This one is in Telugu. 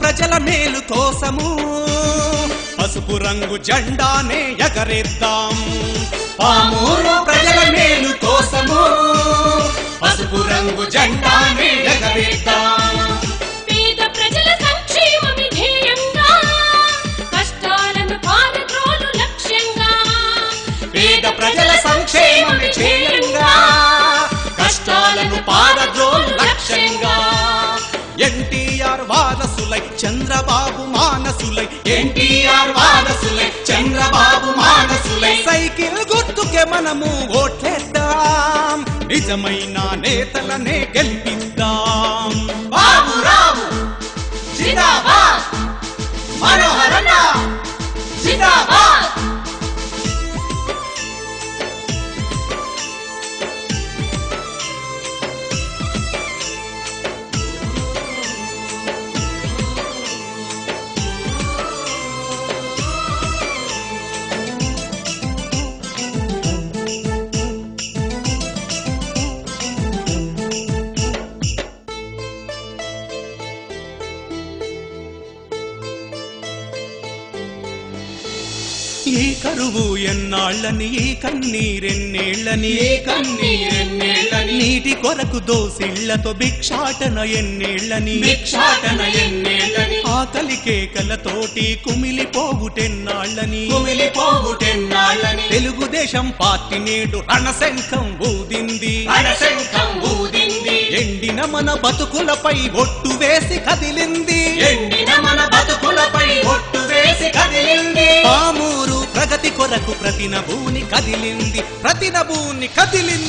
ప్రజల మేలు కోసము. పసుపు రంగు జెండానే ఎగరేద్దాం. పామూరు ప్రజల మేలు కోసము. పసుపు రంగు జెండానే ఎగరేద్దాం. ప్రజల సంక్షేమమి ధ్యేయంగా. ఎన్టీఆర్ వారసులై చంద్రబాబు మానసులై. సైకిల్ గుర్తుకే మనము ఓట్లేద్దాం నిజమైన నేతలనే గెలిపిద్దాం. ఈ కరువు ఎన్నాళ్ళని ఈ కన్నీరెన్నేళ్ళని ఈ కన్నీరెన్నేళ్ళని నీటి కొరకు దోసిళ్ళతో భిక్షాటన ఎన్నేళ్ళని భిక్షాటన ఎన్నేళ్ళని ఆకలి కేకలతోటి కుమిలిపోవుటెన్నాళ్ళని కుమిలిపోవుటెన్నాళ్ళని తెలుగుదేశం పార్టీ నేడు రణశంఖం ఊదింది. రణశంఖం ఊదింది. ఎండిన మన బతుకులపై ఒట్టు వేసి కదిలింది. ఎండిన వరకు ప్రతి నభూని కదిలింది ప్రతి నభూని కదిలింది.